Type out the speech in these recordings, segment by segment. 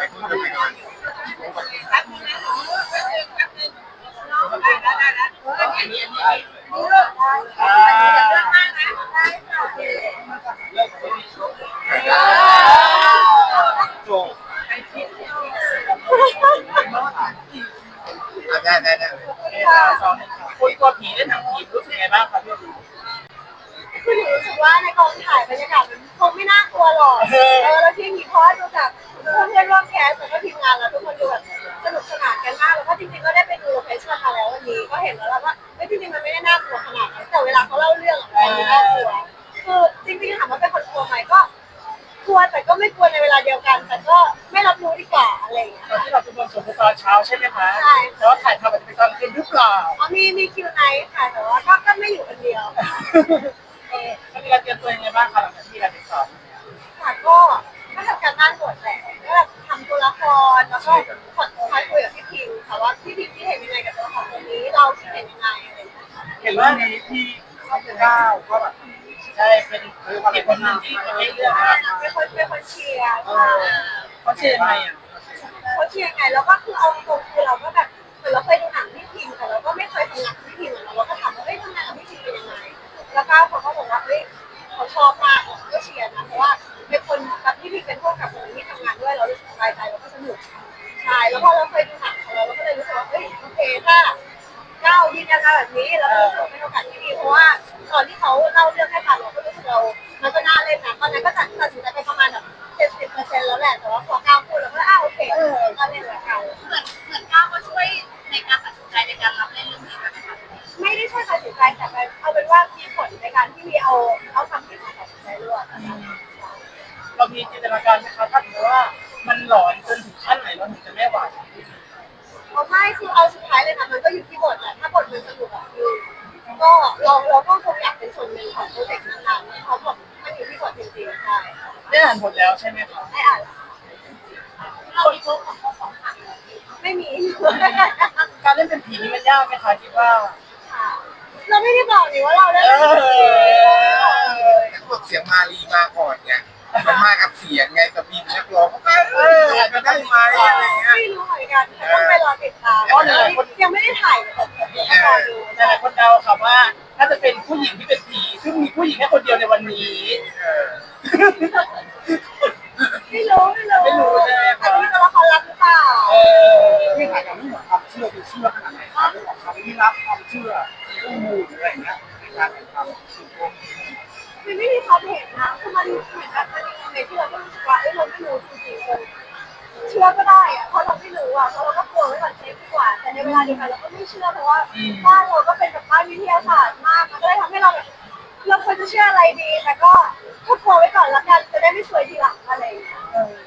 ไปคุณจะไปนอนแป๊บนึงนะแป๊บนึงแป๊บนึงน้องได้แล้วได้แล้วอันนี้อันนี้นี่เลือกได้ค่ะเลือะได้ค่ะจงอะได้ได้ได้คุณตัวผีเล่นหนังผีรู้สึกไงบ้างครับพี่ คือหนูรู้สึกว่าในกองถ่ายบรรยากาศมันคงไม่น่ากลัวหรอกเออแล้วที่มีพราะว่าดูจาก เห็นแล้วว่าเฮ้ยจริงๆมันไม่ได้น่ากลัวขนาดนั้นแต่เวลาเขาเล่าเรื่องอะมันน่ากลัวคือจริงๆถามว่าเป็นคนกลัวไหมก็กลัวแต่ก็ไม่กลัวในเวลาเดียวกัน แต่ก็ไม่รับรู้ดีกว่าอะไรอย่างเงี้ยตอนที่เราเป็นคนสมบูรณ์ตอนเช้าใช่ไหมคะใช่แต่ว่าถ่ายทำอาจจะเป็นตอนคืนหรือเปล่าอ๋อมีมีคิวไนท์ค่ะแต่ว่าก็ก็ไม่อยู่คนเดียวเออแล้วมีการเตรียมตัวยังไงบ้างคะหลังจากที่การติดสอบค่ะก็ก็ทำการบ้านบทแหละก็แบบทำตัวละครแล้วก็ ว่าในที่ข้าพเจ้าก็แบบใช่เป็นอีกคนหนึ่งที่ไม่เลือกนะเป็นคนเป็นคนเชียร์เอใช่อเขาเชียร์ยังไงอะเขาเชียร์ไงแล้วก็คือเอาตรงคือเราก็แบบเหมือนเราเคยดูหนังพี่พิมแต่เราก็ไม่เคยทำงานกับพี่พิมเหมือนเราก็ถามว่าเฮ้ยทำงานกับพี่พิมเป็นยังไงแล้วก็เขาก็บอกว่าเฮ้ยเขาชอบมากก็เชียร์นะเพราะว่าเป็นคนกับพี่พิมเป็นพวกกับคนที่ทำงานด้วยเรารู้สึกสบายใจแล้วก็สนุกใช่แล้วพอเราเคยดูหนังของเราเราก็เลยรู้สึกว่าเฮ้ยโอเคถ้า ล่ายืนยันมาแบบนี้เราก็รู้สึกว่าเป็นโอกาสที่ดีเพราะว่าตอนที่เขาเล่าเรื่องให้ฟังเราก็รู้สึกเรามันก็น่าเล่นนะตอนนั้นก็ตัดตัดสินใจไปประมาณแบบเจ็ดสิบเปอร์เซ็นต์แล้วแหละแต่ว่าพอก้าวพูดเราก็อ้าวโอเคเออก็เล่นแล้วกันเหมือนเหมือนก้าวก็ช่วยในการตัดสินใจในการรับเล่นเรื่องนี้ด้วยไหมคะไม่ได้ช่วยตัดสินใจแต่เป็นเอาเป็นว่ามีผลในการที่มีเอาเอาคำคิดมาตัดสินใจด้วยนะคะเรามีจินตนาการไหมคะถ้าถือว่ามันหลอนจนถึงขั้นไหนเราถึงจะไม่ไหวเอา ไม่คือเอาสุดท้ายเลยนะมันก็อยู่ที่บทแหละถ้าบทมันสนุกอะคือก็เราเราก็คงอยากเป็นส่วนหนึ่งของโปรเจกต์นั้นๆเพราะบทมันอยู่ที่บทจริงๆใช่ได้อ่านบทแล้วใช่ไหมคะไม่อ่านเรามีโค้ของของของขังไม่มีการเล่นเป็นผีนี่มันยากไหมคะคิดว่าค่ะเราไม่ได้บอกนี่ว่าเราได้เอเป็นผีอพวกเสียงมาลีมาก่อนไงมันมากับเสียงไงกับบีมนักร้องก็เอออาจจะได้ไหมอะ ไม่รู้เหมือนกันต้องไปรอติดตามเพราะยังไม่ได้ถ่ายแต่ต้องรอดูแต่หลายคนเดาค่ะว่าถ้าจะเป็นผู้หญิงที่เป็นผีซึ่งมีผู้หญิงแค่คนเดียวในวันนี้ไม่รู้ไม่รู้ไม่รู้ใช่ไหมคะอันนี้ตัวละครลับหรือเปล่าเออที่ถ่ายกันไม่เหมือนความเชื่อคือเชื่อขนาดไหนครับเรื่องของความลี้ลับความเชื่อเรื่อมูหรืออะไรเงี้ยในการถ่ายทำสุดโต่งมันไม่มีความเห็นนะคือมันเหมือนแบบมันมีโมเมนต์ที่เรารู้สึกว่าเอ้ยเราไม่รู้จริงๆ เลยเชื่อก็ได้อะเพราะเราไม่รู้อะเพราะเราก็กลัวไว้ก่อนเซฟดีกว่า แต่ในเวลาเดียวกันเราก็ไม่เชื่อเพราะว่าบ้านเราก็เป็นแบบบ้านวิทยาศาสตร์มากมันก็เลยทำให้เราแบบเราควรจะเชื่ออะไรดีแต่ก็ก็กลัวไว้ก่อนละกันจะได้ไม่สวยทีหลังอะไรอย่างเงี้ย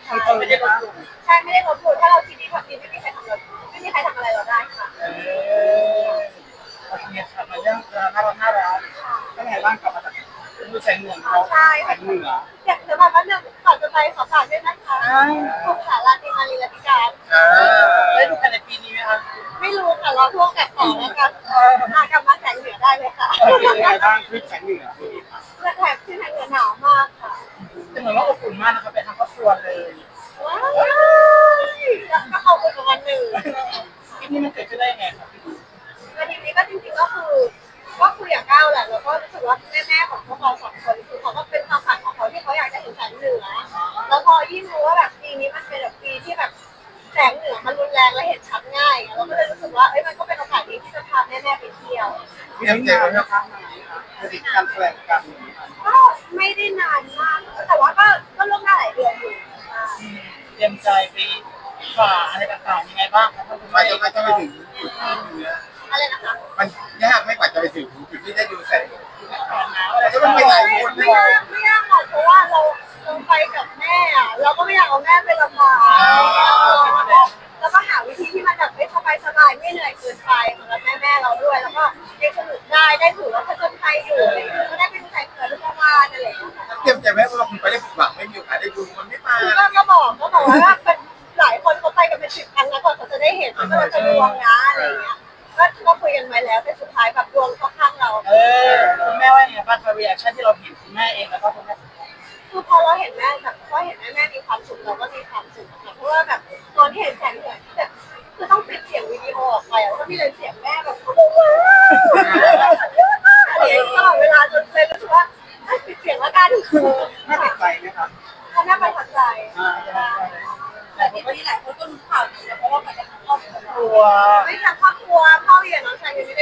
คือเขาไม่ได้ลบหลู่ใช่ไม่ได้ลบหลู่ถ้าเราคิดดีทำดีไม่มีใครทำเราไม่มีใครทำอะไรเราได้ค่ะ เออโอเคค่ะมาเรื่องน่ารักน่ารักเป็นไงบ้างกลับมาจากดูแสงเหนือเขาใช่ แสงเหนืออยากจะบอกว่าหนึ่งก่อนจะ ไปขอฝากด้วยนะคะกลุ่มสาราติมารีรัติการเออได้ดูกันในปีนี้ไหมคะไม่รู้ค่ะรอพวกแบบต่อแล้วกันมากลับมาแสงเหนือได้เลยค่ะเป็นไงบ้างทริปแสงเหนือคือเสื้อแถบที่แสงเหนือหนาวมากค่ะจะเหมือนว่าอบอุ่นมากนะคะเป็นทั้งครอบครัวเลยว้ายแล้วก็เอาไปกับวันหนึ่งคลิปนี้มันเกิดขึ้นได้ยังไงครับพี่ดูวันนี้ก็จริงๆก็คือก็คุยกับก้าวแหละแล้วก็รู้สึกว่าแม่ๆของพวกเราสองคนคือเขาก็ เป็นความฝันของเขาที่เขาอยากจะเห็นแสงเหนือ แล้วพอยิ่งรู้ว่าแบบปีนี้มันเป็นแบบปีที่แบบแสงเหนือมันรุนแรงและเห็นชัดง่ายเราก็เลยรู้สึกว่าเอ้ยมันก็เป็นโอกาสดีที่จะพาแม่ๆไปเที่ยวพี่น้ำเจอแล้วครั้งไหนจะติดการแถลงกันก็ไม่ได้นานมากแต่ว่าก็ก็ล่วงหน้าหลายเดือนอยู่เตรียมใจไปฝ่าอะไรต่างๆยังไงบ้างครับคุณมาแม่จะมาจะไปถึงจุดที่เนื้ออะไรนะคะมันยากไม่กว่าจะไปถึงจุดที่ได้ดูแสงอะไรจะต้องไปไหนไม่ไม่ยากไม่ยากหร ได้ได้ถือว่าผจญภัยอยู่อะไรอย่างเงี้ยก็ได้เป็นแสงเหนือทุกประมาณอะไรอย่างเงี้ยเตรียมใจไหมว่าคุณไปได้ผิดหวังไม่มีโอกาสได้ดูมันไม่มาก็ก็บอกก็บอกว่าเป็นหลายคนเขาไปกันเป็นสิบครั้งแล้วกว่าเขาจะได้เห็นว่าเราจะดวงนะอะไรอย่างเงี้ยก็ก็คุยกันไว้แล้วแต่สุดท้ายแบบดวงเข้าข้างเรา เออคุณแม่ว่ายังไงบ้างคะรีแอคชั่นที่เราเห็นคุณแม่เองแล้ว ใจไหมครับเพราะแม่ประทับใจแต่ทีนี้หลายคนก็รู้ข่าวดีนะเพราะว่ามันจะเข้าไปตัว ไม่ทางครอบครัวพ่อเรียนน้องชายยังไม่ได้